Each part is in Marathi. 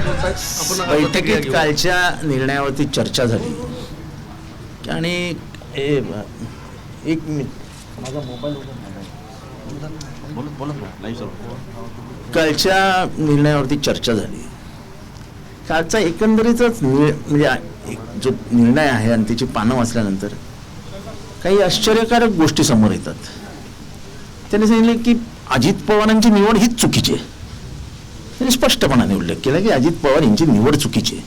आपण बैठकीत. कालच्या निर्णयावरती चर्चा झाली. आणि एक मिनिट. माझा मोबाईल कालच्या निर्णयावरती चर्चा झाली. कालचा एकंदरीतच म्हणजे जो निर्णय आहे आणि त्याची पानं वाचल्यानंतर काही आश्चर्यकारक गोष्टी समोर येतात. त्यांनी सांगितलं की अजित पवारांची निवड हीच चुकीची आहे. त्यांनी स्पष्टपणाने उल्लेख केला की अजित पवार यांची निवड चुकीची आहे.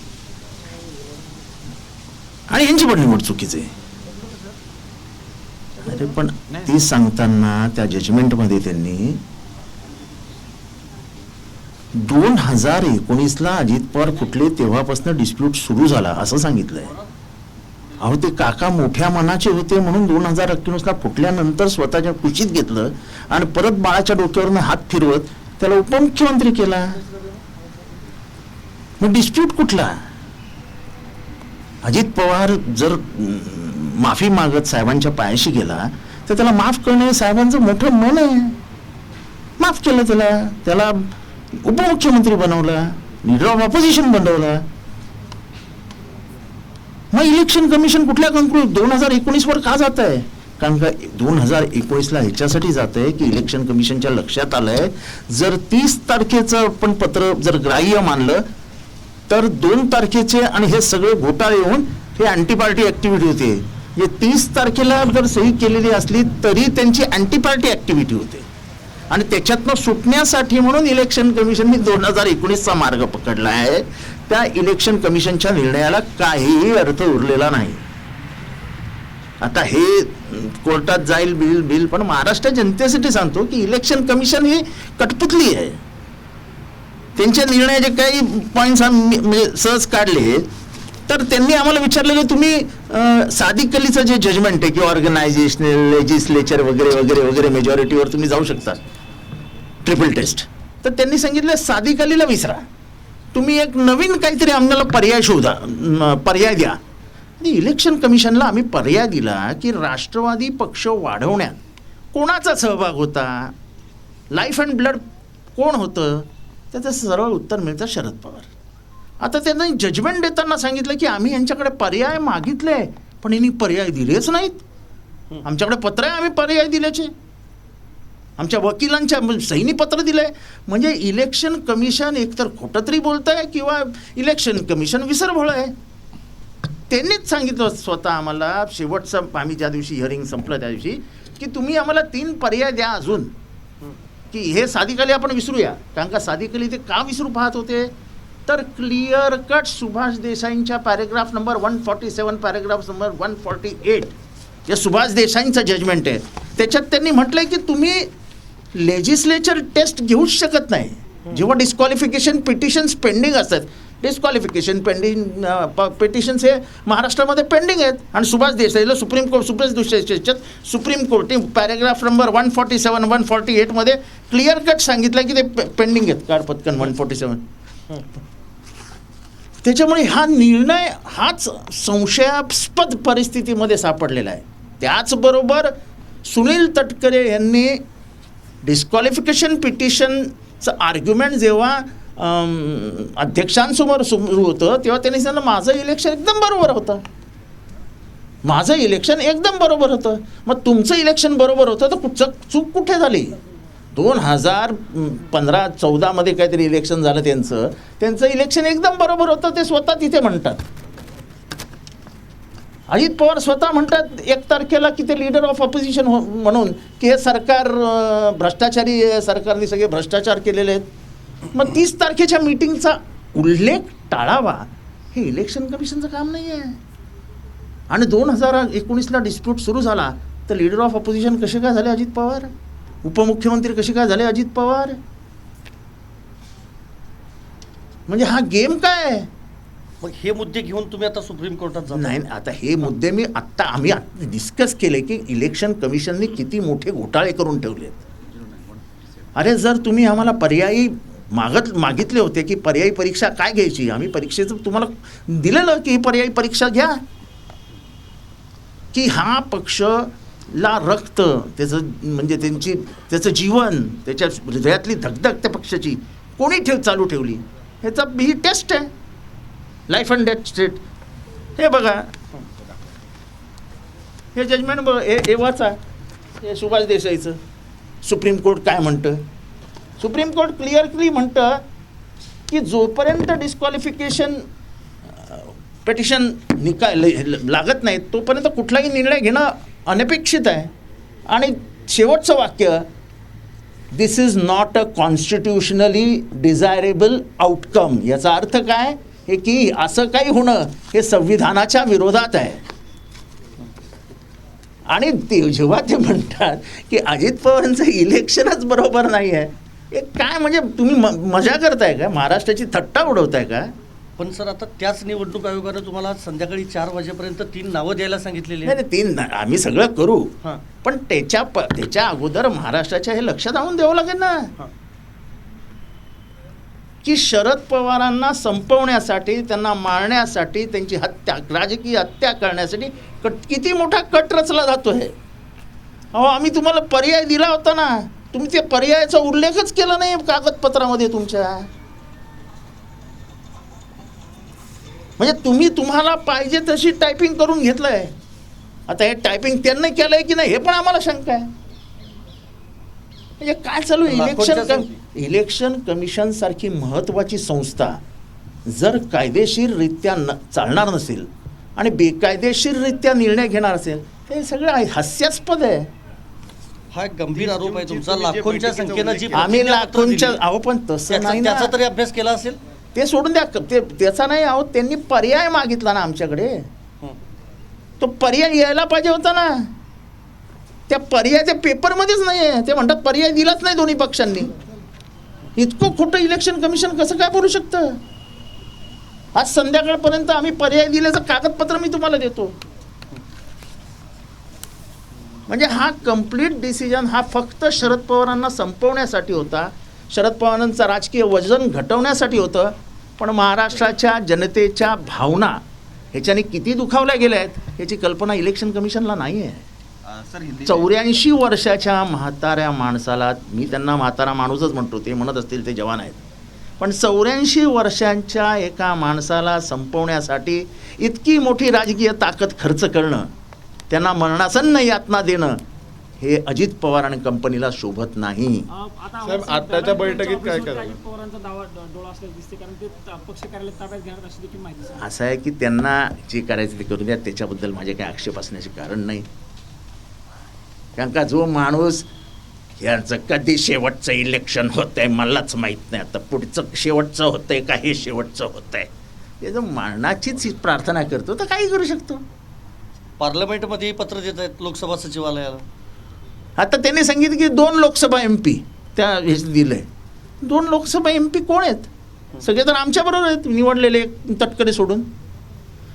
आणि यांची पण निवड चुकीची आहे. अरे पण ती सांगताना त्या जजमेंटमध्ये त्यांनी दोन हजार एकोणीसला अजित पवार कुठले तेव्हापासून डिस्प्यूट सुरू झाला असं सांगितलंय. अहो ते काका मोठ्या मनाचे होते म्हणून दोन हजार एकोणीसला फुटल्यानंतर स्वतःच्या कुशीत घेतलं आणि परत बाळाच्या डोक्यावरनं हात फिरवत त्याला उपमुख्यमंत्री केला. मग डिस्प्यूट कुठला? अजित पवार जर माफी मागत साहेबांच्या पायाशी गेला तर त्याला माफ करणे साहेबांचं मोठं मन आहे. माफ केलं त्याला. त्याला उपमुख्यमंत्री बनवला लिडर ऑफ ऑपोजिशन बनवला. मग इलेक्शन कमिशन कुठल्या कंक्लूड दोन हजार एकोणीसवर का जात आहे कारण का दोन हजार एकोणीसला ह्याच्यासाठी जात आहे की इलेक्शन कमिशनच्या लक्षात आलंय जर तीस तारखेचं आपण पत्र जर ग्राह्य मानलं तर दोन तारखेचे आणि हे सगळे घोटाळे येऊन हे अँटी पार्टी ऍक्टिव्हिटी होते. म्हणजे तीस तारखेला जर सही केलेली असली तरी त्यांची अँटी पार्टी ऍक्टिव्हिटी होते. आणि त्याच्यातनं सुटण्यासाठी म्हणून इलेक्शन कमिशनने दोन हजार एकोणीसचा मार्ग पकडला आहे. त्या इलेक्शन कमिशनच्या निर्णयाला काहीही अर्थ उरलेला नाही. आता हे कोर्टात जाईल बिल बिल पण महाराष्ट्र जनतेसाठी सांगतो की इलेक्शन कमिशन ही कठपुतली आहे. त्यांच्या निर्णयाचे काही पॉईंट्स म्हणजे सहज काढले तर त्यांनी आम्हाला विचारलं की तुम्ही साधी कलीचं जे जजमेंट आहे की ऑर्गनायझेशनल लेजिस्लेचर वगैरे वगैरे वगैरे मेजॉरिटीवर तुम्ही जाऊ शकता. ट्रिपल टेस्ट तर त्यांनी सांगितलं साधी कलीला विसरा. तुम्ही एक नवीन काहीतरी आम्हाला पर्याय शोधा पर्याय द्या. आणि इलेक्शन कमिशनला आम्ही पर्याय दिला की राष्ट्रवादी पक्ष वाढवण्यात कोणाचा सहभाग होता? लाईफ अँड ब्लड कोण होतं? त्याचं सरळ उत्तर मिळतं शरद पवार. आता त्यांनी जजमेंट देताना सांगितलं की आम्ही यांच्याकडे पर्याय मागितले पण यांनी पर्याय दिलेच नाहीत. आमच्याकडे पत्र आहे आम्ही पर्याय दिल्याचे. आमच्या वकिलांच्या सैनी पत्र दिलंय. म्हणजे इलेक्शन कमिशन एकतर खोटं तरी बोलत आहे किंवा इलेक्शन कमिशन विसरभोळ आहे. त्यांनीच सांगितलं स्वतः आम्हाला शेवटचं आम्ही ज्या दिवशी हिअरिंग संपलं त्या दिवशी की तुम्ही आम्हाला तीन पर्याय द्या अजून. की हे साधिकाली आपण विसरूया. कारण का साधिकाली ते का विसरू पाहत होते? तर clear cut Subhash देसाईंच्या paragraph number one forty seven paragraph number one forty eight जे सुभाष देसाईंचं जजमेंट आहे. त्याच्यात त्यांनी म्हटलंय की तुम्ही लेजिस्लेचर टेस्ट घेऊच शकत नाही. जेव्हा डिस्क्वालिफिकेशन पिटिशन्स पेंडिंग असतात डिस्क्वालिफिकेशन पेंडिंग पिटिशन्स हे महाराष्ट्रामध्ये पेंडिंग आहेत. आणि सुभाष देसाईला सुप्रीम कोर्ट सुप्रीम देशाच्यात supreme कोर्टने paragraph number one forty seven one forty एटमध्ये clear cut सांगितलं की ते पेंडिंग आहेत. काढ पत्कन वन फॉर्टी सेवन त्याच्यामुळे हा निर्णय हाच संशयास्पद परिस्थितीमध्ये सापडलेला आहे. त्याचबरोबर सुनील तटकरे यांनी डिस्क्वालिफिकेशन पिटिशनचं आर्ग्युमेंट जेव्हा अध्यक्षांसमोर सुरू होतं तेव्हा त्यांनी सांगितलं माझं इलेक्शन एकदम बरोबर होतं. माझं इलेक्शन एकदम बरोबर होतं. मग तुमचं इलेक्शन बरोबर होतं तर कुठचं चूक कुठे झाली? दोन हजार पंधरा चौदामध्ये काहीतरी इलेक्शन झालं त्यांचं. त्यांचं इलेक्शन एकदम बरोबर होतं ते स्वतः तिथे म्हणतात. अजित पवार स्वतः म्हणतात एक तारखेला की ते लीडर ऑफ ऑपोजिशन हो म्हणून की हे सरकार भ्रष्टाचारी सरकारने सगळे भ्रष्टाचार केलेले आहेत. मग तीस तारखेच्या मीटिंगचा उल्लेख टाळावा. हे इलेक्शन कमिशनचं काम नाही आहे आणि दोन हजार एकोणीसला डिस्प्यूट सुरू झाला तर लीडर ऑफ ऑपोजिशन कसे काय झाले अजित पवार? उपमुख्यमंत्री कसे काय झाले अजित पवार? म्हणजे हा गेम काय आहे? मग हे मुद्दे घेऊन तुम्ही आता सुप्रीम कोर्टात नाही आता हे मुद्दे मी आत्ता आम्ही डिस्कस केले की इलेक्शन कमिशनने किती मोठे घोटाळे करून ठेवलेत. अरे जर तुम्ही आम्हाला पर्यायी मागत मागितले होते की पर्यायी परीक्षा काय घ्यायची? आम्ही परीक्षेचं तुम्हाला दिलेलं की ही पर्यायी परीक्षा घ्या. की हा पक्ष ला रक्त त्याचं म्हणजे त्यांची त्याचं जीवन त्याच्या हृदयातली धगधग त्या पक्षाची कोणी ठेव चालू ठेवली? ह्याचा ही टेस्ट आहे. लाईफ अँड डेथ स्टेट हे बघा. हे जजमेंट बघा. हे हे वाचा. हे सुभाष देसाईचं. सुप्रीम कोर्ट काय म्हणतं? सुप्रीम कोर्ट क्लिअरली म्हणतं की जोपर्यंत डिस्क्वालिफिकेशन पेटिशन निकाल लागत नाही तोपर्यंत कुठलाही निर्णय घेणं अनपेक्षित आहे. आणि शेवटचं वाक्य this is not a constitutionally desirable outcome याचा अर्थ काय? हे की असं काही होणं हे संविधानाच्या विरोधात आहे. आणि ते जेव्हा ते म्हणतात की अजित पवारांचं इलेक्शनच बरोबर नाही आहे हे काय म्हणजे तुम्ही म मजा करताय का? महाराष्ट्राची थट्टा उडवताय का? पण सर आता त्याच निवडणूक आयोगानं तुम्हाला आज संध्याकाळी चार वाजेपर्यंत तीन नावं द्यायला सांगितलेली नाही आहेत. नाही, तीन आम्ही सगळं करू. हां. पण त्याच्या प त्याच्या अगोदर महाराष्ट्राच्या हे लक्षात आणून द्यावं लागेल ना. हां. की शरद पवारांना संपवण्यासाठी त्यांना मारण्यासाठी त्यांची हत्या राजकीय हत्या करण्यासाठी कट किती मोठा कट रचला जातोय. अहो आम्ही तुम्हाला पर्याय दिला होता ना. त्या पर्यायाचा उल्लेखच केला नाही कागदपत्रामध्ये तुमच्या. म्हणजे तुम्ही तुम्हाला पाहिजे तशी टायपिंग करून घेतलंय. आता हे टायपिंग त्यांनी केलंय की नाही हे पण आम्हाला शंका आहे. म्हणजे काय चालू इलेक्शन कम इलेक्शन कमिशन सारखी महत्वाची संस्था जर कायदेशीररित्या न चालणार नसेल आणि बेकायदेशीररित्या निर्णय घेणार असेल हे सगळं हास्यास्पद आहे. हा गंभीर आरोप आहे तुमचा. लाखोंच्या संख्येनं जी आम्ही लाखोंच्या अहो पण तसं नाही ना. त्याचा तरी अभ्यास केला असेल? ते सोडून द्या. ते त्याचा नाही अहो त्यांनी पर्याय मागितला ना आमच्याकडे. हं. तो पर्याय यायला पाहिजे होता ना. त्या पर्याय त्या पेपरमध्येच नाही आहे ते म्हणतात पर्याय दिलाच नाही दोन्ही पक्षांनी. इतकं खोटं इलेक्शन कमिशन कसं काय बोलू शकतं? आज संध्याकाळपर्यंत आम्ही पर्याय दिल्याचं कागदपत्र मी तुम्हाला देतो. म्हणजे हा कंप्लीट डिसिजन हा फक्त शरद पवारांना संपवण्यासाठी होता. शरद पवारांचं राजकीय वजन घटवण्यासाठी होतं. पण महाराष्ट्राच्या जनतेच्या भावना ह्याच्याने किती दुखावल्या गेल्या आहेत याची कल्पना इलेक्शन कमिशनला नाही आहे चौऱ्याऐंशी वर्षाच्या म्हाताऱ्या माणसाला मी त्यांना म्हातारा माणूसच म्हणतो ते म्हणत असतील ते जवान आहेत. पण चौऱ्याऐंशी वर्षांच्या एका माणसाला संपवण्यासाठी इतकी मोठी राजकीय ताकद खर्च करणं त्यांना मरणासन्न यातना देणं. हे अजित पवार आणि कंपनीला शोभत नाही. साहेब, आत्ताच्या बैठकीत काय करायचं? अजित पवारांचा दावा ड- डोळा असल्याचं दिसते कारण ते त- पक्ष कार्यालय ताब्यात घेणार अशी देखील माहिती आहे. असं आहे की त्यांना जे करायचं ते करू द्या त्याच्याबद्दल माझे काही आक्षेप असण्याचे कारण नाही. कारण का जो माणूस यांचं कधी शेवटचं इलेक्शन होत आहे मलाच माहीत नाही. आता पुढचं शेवटचं होतंय का हे शेवटचं होत आहे ते जर मरणाचीच प्रार्थना करतो तर काही करू शकतो. पार्लमेंटमध्ये पत्र देत आहेत लोकसभा सचिवालयाला. आता त्यांनी सांगितलं की दोन लोकसभा एम पी त्या हे दिलंय. दोन लोकसभा एम पी कोण आहेत? सगळे तर आमच्याबरोबर आहेत निवडलेले तटकरे सोडून.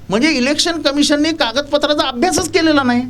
म्हणजे इलेक्शन कमिशनने कागदपत्राचा अभ्यासच केलेला नाही.